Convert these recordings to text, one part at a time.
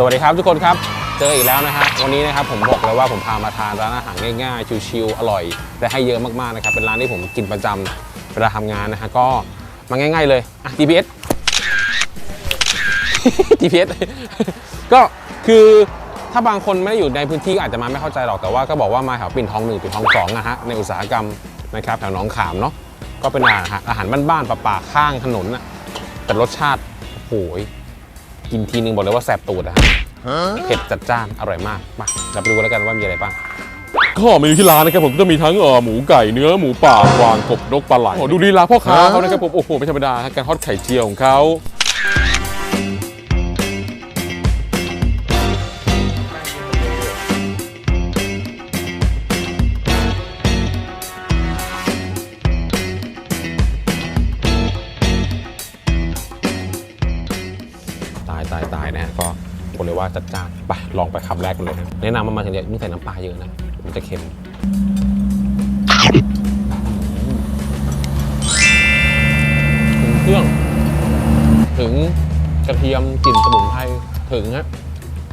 สวัสดีครับทุกคนครับ เจออีกแล้วนะฮะวันนี้นะครับผมบอกเลยว่าผมพามาทานร้านอาหารง่ายๆ ชิวๆอร่อยและให้เยอะมากๆนะครับเป็นร้านที่ผมกินประจำเวลาทำงานนะฮะก็มาง่าย ๆเลยอะ GPS GPS ก็คือถ้าบางคนไม่ได้อยู่ในพื้นที่ก็อาจจะมาไม่เข้าใจหรอกแต่ว่าก็บอกว่ามาแถวปิ่นทองหนึ่งปิ่นทองสองนะฮะในอุตสาหกรรมนะครับแถวหนองขามเนาะก็เป็นอาหารอาหารบ้านๆป่าๆข้างถนนน่ะแต่รสชาติโอ้โห กินทีนึงบอกเลยว่าแสบตูดอะฮะเผ็ดจัดจ้านอร่อยมากมาเราไปดูกันแล้วกันว่ามีอะไรบ้างก็เมนูที่ร้านนะครับผมก็จะมีทั้งเอ่อหมูไก่เนื้อหมูป่ากวางกบนกปลาไหลโอ้ดูลีลาพ่อค้าเขานะครับผมโอ้โหไม่ธรรมดาฮะการทอดไข่เจียวของเขา ก็บอกเลยว่าจัดจ้านไปลองไปคำแรกกันเลยนะแนะนำมามาถึงเดียวไม่ใส่น้ำปลาเยอะนะมันจะเค็มถึงเครื่อง ถึงกระเทียมกลิ่นสมุนไพรถึงฮะ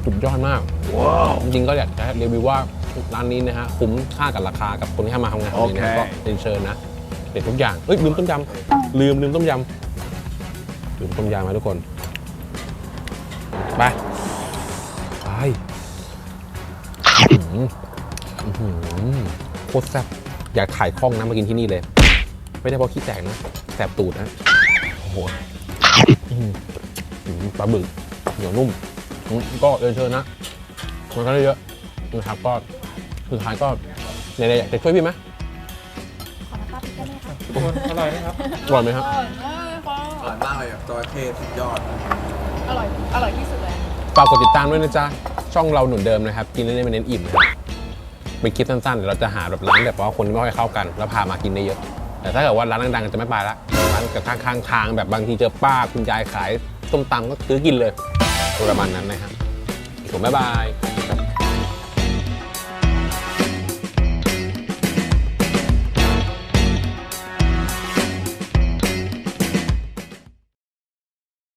สุดยอดมากจริงๆก็อยากจะรีวิวว่าร้านนี้นะฮะคุ้มค่ากับราคากับคนที่เข้ามาทำงานนี้นะก็เรียนเชิญนะเด็ดทุกอย่างเอ้ยลืมต้มยำลืมลืมต้มยำลืมต้มยำมาทุกคน ไปไปอื้อหืออื้อหือโคตรแซ่บอยากถ่ายคล่องนะมากินที่นี่เลย ไม่ได้เพราะขี้แตกนะแสบตูดนะโอ้โหอื้อหืออื้อหือปลาบึกเหนียวนุ่มอืมก็เรียนเชิญนะมันก็ได้เยอะนะครับก็สุดท้ายก็ในๆอยากจะช่วยพี่ไหมอร่อยไหมครับอร่อยไหมครับ อร่อยมากค่ะ อร่อยมากเลยแบบจระเข้สุดยอด อร่อย อร่อยที่สุดเลย ฝากกดติดตามด้วยนะจ๊ะ ช่องเราหนุนเดิมนะครับ กินเล่นๆไม่เน้นอิ่มนะครับไปคลิปสั้นๆเดี๋ยวเราจะหาแบบร้านแบบว่าคนที่ไม่ค่อยเข้ากัน แล้วพามากินได้เยอะ แต่ถ้าเกิดว่าร้านดังๆจะไม่ไปละร้านกับข้างๆทางแบบบางทีเจอป้าคุณยายขายส้มตำก็ซื้อกินเลยประมาณนั้นนะครับผมบ๊ายบาย